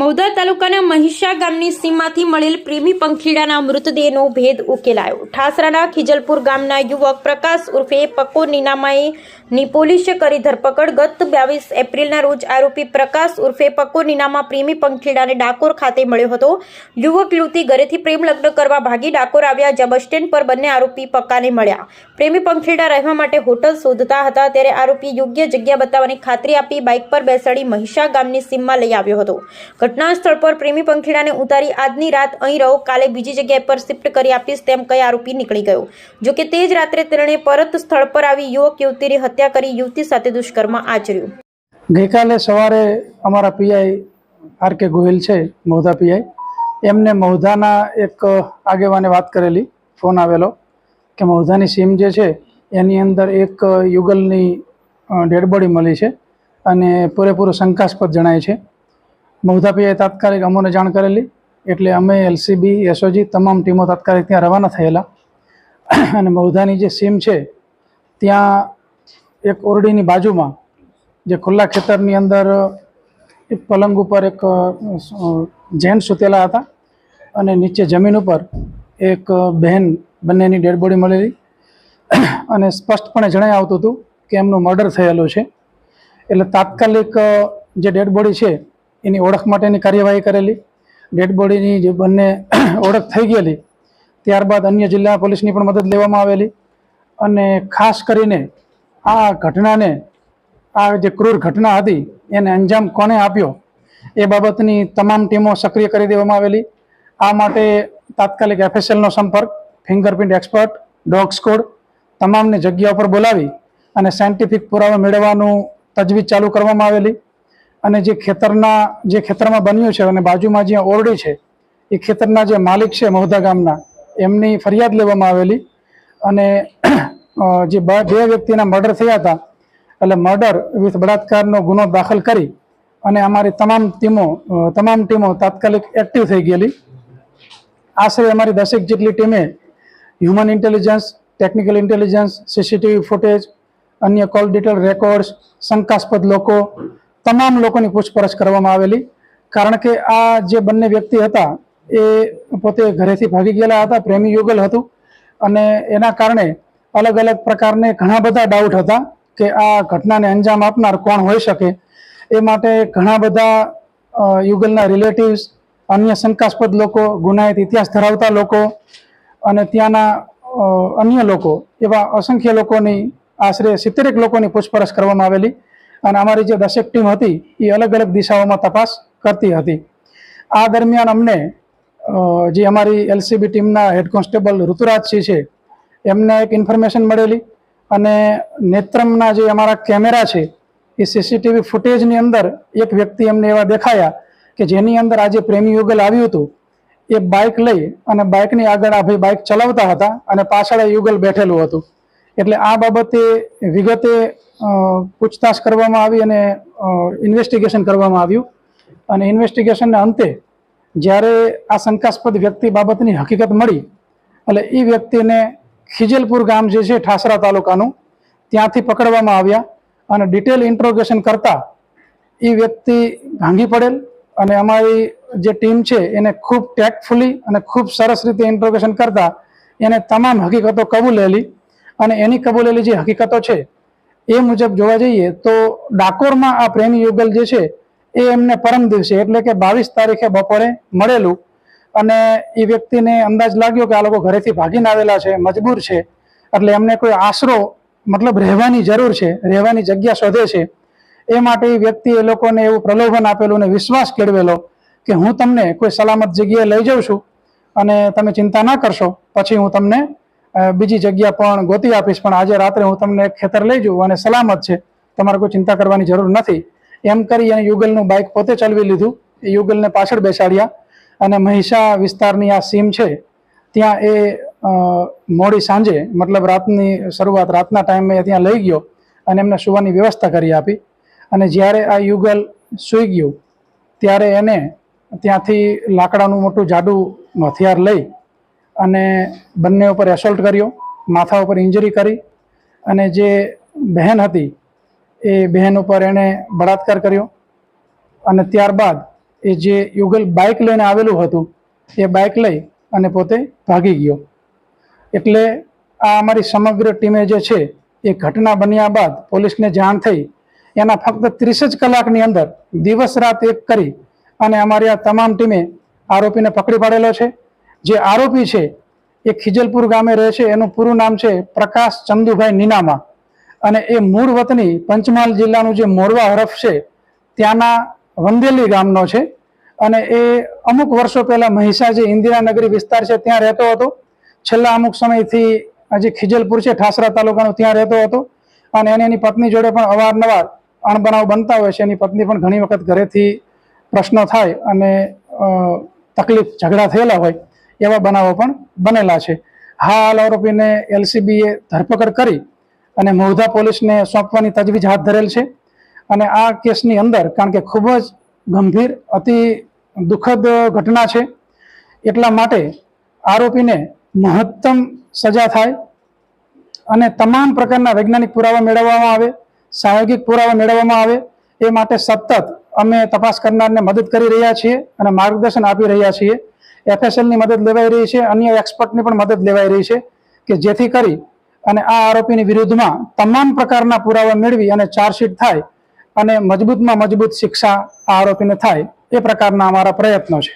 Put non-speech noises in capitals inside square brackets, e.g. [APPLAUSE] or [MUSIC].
મૌદા તાલુકાના મહિષા ગામની સીમમાંથી મળેલ પ્રેમી પંખીડાના મૃતદેહનો ભેદ ઉકેલાયો. ઠાસરાના ખીજલપુર ગામના યુવક પ્રકાશ ઉર્ફે પકો નીનામાએ ની પોલીસે કરી ધરપકડ. ગત બાવીસ એપ્રિલના રોજ આરોપી પ્રકાશ ઉર્ફે પકો નીનામા પ્રેમી પંખીડાને ડાકોર ખાતે મળ્યો હતો. યુવક યુવતી ઘરેથી પ્રેમ લગ્ન કરવા ભાગી ડાકોર આવ્યા. જ્યાં બસ સ્ટેન્ડ પર બંને આરોપી પક્કાને મળ્યા. પ્રેમી પંખીડા રહેવા માટે હોટલ શોધતા હતા, ત્યારે આરોપી યોગ્ય જગ્યા બતાવવાની ખાતરી આપી બાઇક પર બેસાડી મહિષા ગામની સીમમાં લઈ આવ્યો હતો. ઘટના સ્થળ પર પ્રેમી પંખીડાને ઉતારી આજની રાત અહીં રહો. કાલે બીજી જગ્યાએ પર શિફ્ટ કરી આપીશ તેમ કહી આરોપી નીકળી ગયો. જોકે તે જ રાત્રે તેણે પરત સ્થળ પર આવી યુવક યુવતીની હત્યા કરી યુવતી સાથે દુષ્કર્મ આચર્યું. ગઈકાલે સવારે અમારા પીઆઈ આર કે ગોહિલ છે મૌધા પીઆઈ એમને મૌધાના એક આગેવાને વાત કરેલી, ફોન આવેલો કે મૌધાની સીમ જે છે, એની અંદર એક યુગલની ડેડ બોડી મળી છે અને પૂરેપૂરું શંકાસ્પદ જણાય છે. મૌધા પીઆઈ તાત્કાલિક અમોને જાણ કરેલી. એટલે અમે એલસીબી, એસઓજી તમામ ટીમો તાત્કાલિક ત્યાં રવાના થયેલા. અને મૌધાની જે સીમ છે, ત્યાં એક ઓરડીની બાજુમાં, જે ખુલ્લા ખેતરની અંદર, એક પલંગ ઉપર એક જેન્ટ સૂતેલા હતા. અને નીચે જમીન ઉપર એક બહેન બંનેની ડેડ બોડી મળેલી. અને સ્પષ્ટપણે જણાઈ આવતું હતું કે એમનું મર્ડર થયેલું છે. એટલે તાત્કાલિક જે ડેડ બોડી છે એની ઓળખ માટેની કાર્યવાહી કરેલી. ડેડ બોડીની જે બંને [CLEARS THROAT] ઓળખ થઈ ગયેલી, ત્યારબાદ અન્ય જિલ્લા પોલીસની પણ મદદ લેવામાં આવેલી અને ખાસ કરીને આ ઘટનાને, આ જે ક્રૂર ઘટના હતી, એને અંજામ કોણે આપ્યો એ બાબતની તમામ ટીમો સક્રિય કરી દેવામાં આવેલી. આ માટે તાત્કાલિક એફએસએલનો સંપર્ક, ફિંગરપ્રિન્ટ એક્સપર્ટ, ડોગ સ્કોડ તમામને જગ્યા ઉપર બોલાવી અને સાયન્ટિફિક પુરાવા મેળવવાનું તજવીજ ચાલુ કરવામાં આવેલી. અને જે ખેતરના, જે ખેતરમાં બન્યું છે અને બાજુમાં જ્યાં ઓરડી છે, એ ખેતરના જે માલિક છે મહુધા ગામના, એમની ફરિયાદ લેવામાં આવેલી. અને જે બ- વ્યક્તિના મર્ડર થયા હતા, એટલે મર્ડર વિથ બળાત્કારનો ગુનો દાખલ કરી અને અમારી તમામ ટીમો તમામ ટીમો તાત્કાલિક એક્ટિવ થઈ ગયેલી. આશરે અમારી દસેક જેટલી ટીમે human intelligence, technical intelligence, CCTV footage, અન્ય કોલ ડિટેલ રેકોર્ડ્સ, શંકાસ્પદ લોકો તમામ લોકોની પૂછપરછ કરવામાં આવેલી. કારણ કે આ જે બંને વ્યક્તિ હતા, એ પોતે ઘરેથી ભાગી ગયેલા હતા, પ્રેમી યુગલ હતું. અને એના કારણે અલગ અલગ પ્રકારને ઘણા બધા ડાઉટ હતા કે આ ઘટનાને અંજામ આપનાર કોણ હોઈ શકે. એ માટે ઘણા બધા યુગલના રિલેટિવ્સ અન્ય શંકાસ્પદ લોકો, ગુનાહિત ઇતિહાસ ધરાવતા લોકો અને ત્યાંના અન્ય લોકો એવા અસંખ્ય લોકોની આશરે સિત્તેરેક લોકોની પૂછપરછ કરવામાં આવેલી. અને અમારી જે દસેક ટીમ હતી, એ અલગ અલગ દિશાઓમાં તપાસ કરતી હતી. આ દરમિયાન અમને જે અમારી એલસીબી ટીમના હેડ કોન્સ્ટેબલ ઋતુરાજસિંહ છે, એમને એક ઇન્ફોર્મેશન મળેલી અને નેત્રમના જે અમારા કેમેરા છે, એ સીસીટીવી ફૂટેજની અંદર એક વ્યક્તિ એમને એવા દેખાયા કે જેની અંદર આજે પ્રેમી યુગલ આવ્યું હતું. એ બાઇક લઈ અને બાઇકની આગળ આ ભાઈ બાઇક ચલાવતા હતા અને પાછળ યુગલ બેઠેલું હતું. એટલે આ બાબતે વિગતે પૂછતાછ કરવામાં આવી અને ઇન્વેસ્ટિગેશન કરવામાં આવ્યું. અને ઇન્વેસ્ટિગેશનના અંતે જ્યારે આ શંકાસ્પદ વ્યક્તિ બાબતની હકીકત મળી, એટલે એ વ્યક્તિને ખીજલપુર ગામ જે છે ઠાસરા તાલુકાનું, ત્યાંથી પકડવામાં આવ્યા અને ડિટેલ ઇન્ટ્રોગેશન કરતાં એ વ્યક્તિ ભાંગી પડેલ અને અમારી જે ટીમ છે એને ખૂબ ટેકફુલી અને ખૂબ સરસ રીતે ઇન્ટ્રોગેશન કરતાં એને તમામ હકીકતો કબૂલેલી. અને એની કબૂલેલી જે હકીકતો છે, એ મુજબ જોવા જઈએ તો ડાકોરમાં આ પ્રેમી યુગલ જે છે, એ એમને પરમ દિવસે, એટલે કે બાવીસ તારીખે બપોરે મળેલું. અને એ વ્યક્તિને અંદાજ લાગ્યો કે આ લોકો ઘરેથી ભાગીને આવેલા છે, મજબૂર છે, એટલે એમને કોઈ આશરો, મતલબ રહેવાની જરૂર છે, રહેવાની જગ્યા શોધે છે. એ માટે એ વ્યક્તિ એ લોકોને એવું પ્રલોભન આપેલું અને વિશ્વાસ કેળવેલો કે હું તમને કોઈ સલામત જગ્યાએ લઈ જાઉં છું અને તમે ચિંતા ના કરશો, પછી હું તમને બીજી જગ્યા પણ ગોતી આપીશ, પણ આજે રાત્રે હું તમને ખેતર લઈ જઉં અને સલામત છે. તમારે કોઈ ચિંતા કરવાની જરૂર નથી. એમ કરી અને યુગલનું બાઇક પોતે ચલાવી લીધું. એ યુગલને પાછળ બેસાડ્યા અને મહિષા વિસ્તારની આ સીમ છે, ત્યાં એ મોડી સાંજે, મતલબ રાતની શરૂઆત, રાતના ટાઈમે ત્યાં લઈ ગયો અને એમને સુવાની વ્યવસ્થા કરી આપી. અને જ્યારે આ યુગલ સૂઈ ગયું, ત્યારે એને ત્યાંથી લાકડાનું મોટું જાડું હથિયાર લઈ અને બંને ઉપર એસોલ્ટ કર્યો, માથા ઉપર ઇન્જરી કરી અને જે બહેન હતી એ બહેન ઉપર એણે બળાત્કાર કર્યો અને ત્યારબાદ એ જે યુગલ બાઇક લઈને આવેલું હતું, એ બાઇક લઈ અને પોતે ભાગી ગયો. એટલે આ અમારી સમગ્ર ટીમે જે છે, એ ઘટના બન્યા બાદ પોલીસને જાણ થઈ. એના ફક્ત ત્રીસ જ કલાકની અંદર દિવસ રાત એક કરી અને અમારી આ તમામ ટીમે આરોપીને પકડી પાડેલો છે. જે આરોપી છે, એ ખીજલપુર ગામે રહે છે. એનું પૂરું નામ છે પ્રકાશ ચંદુભાઈ નીનામા. અને એ મૂળ વતની પંચમહાલ જિલ્લાનું જે મોરવા હરફ છે, ત્યાંના વંદેલી ગામનો છે. અને એ અમુક વર્ષો પહેલાં મહિસા જે ઇન્દિરાનગરી વિસ્તાર છે, ત્યાં રહેતો હતો. છેલ્લા અમુક સમયથી જે ખીજલપુર છે, ઠાસરા તાલુકાનો ત્યાં રહેતો હતો. અને એને એની પત્ની જોડે પણ અવારનવાર અણબનાવ બનતા હોય છે. એની પત્ની પણ ઘણી વખત ઘરેથી પ્રશ્નો થાય અને તકલીફ, ઝઘડા થયેલા હોય. એવા બનાવો પણ બનેલા છે. હાલ આરોપીને એલસીબીએ ધરપકડ કરી અને મહુધા પોલીસને સોંપવાની તજવીજ હાથ ધરેલ છે અને આ કેસની અંદર કારણ કે ખૂબ જ ગંભીર, અતિ દુઃખદ ઘટના છે. એટલા માટે આરોપીને મહત્તમ સજા થાય અને તમામ પ્રકારના વૈજ્ઞાનિક પુરાવા મેળવવામાં આવે, સાયોગિક પુરાવા મેળવવામાં આવે, એ માટે સતત અમે તપાસ કરનારને મદદ કરી રહ્યા છીએ અને માર્ગદર્શન આપી રહ્યા છીએ. એફએસએલની મદદ લેવાઈ રહી છે, અન્ય એક્સપર્ટની પણ મદદ લેવાઈ રહી છે કે જેથી કરી અને આ આરોપીની વિરુદ્ધમાં તમામ પ્રકારના પુરાવા મેળવી અને ચાર્જશીટ થાય અને મજબૂતમાં મજબૂત શિક્ષા આ આરોપીને થાય એ પ્રકારના અમારા પ્રયત્નો છે.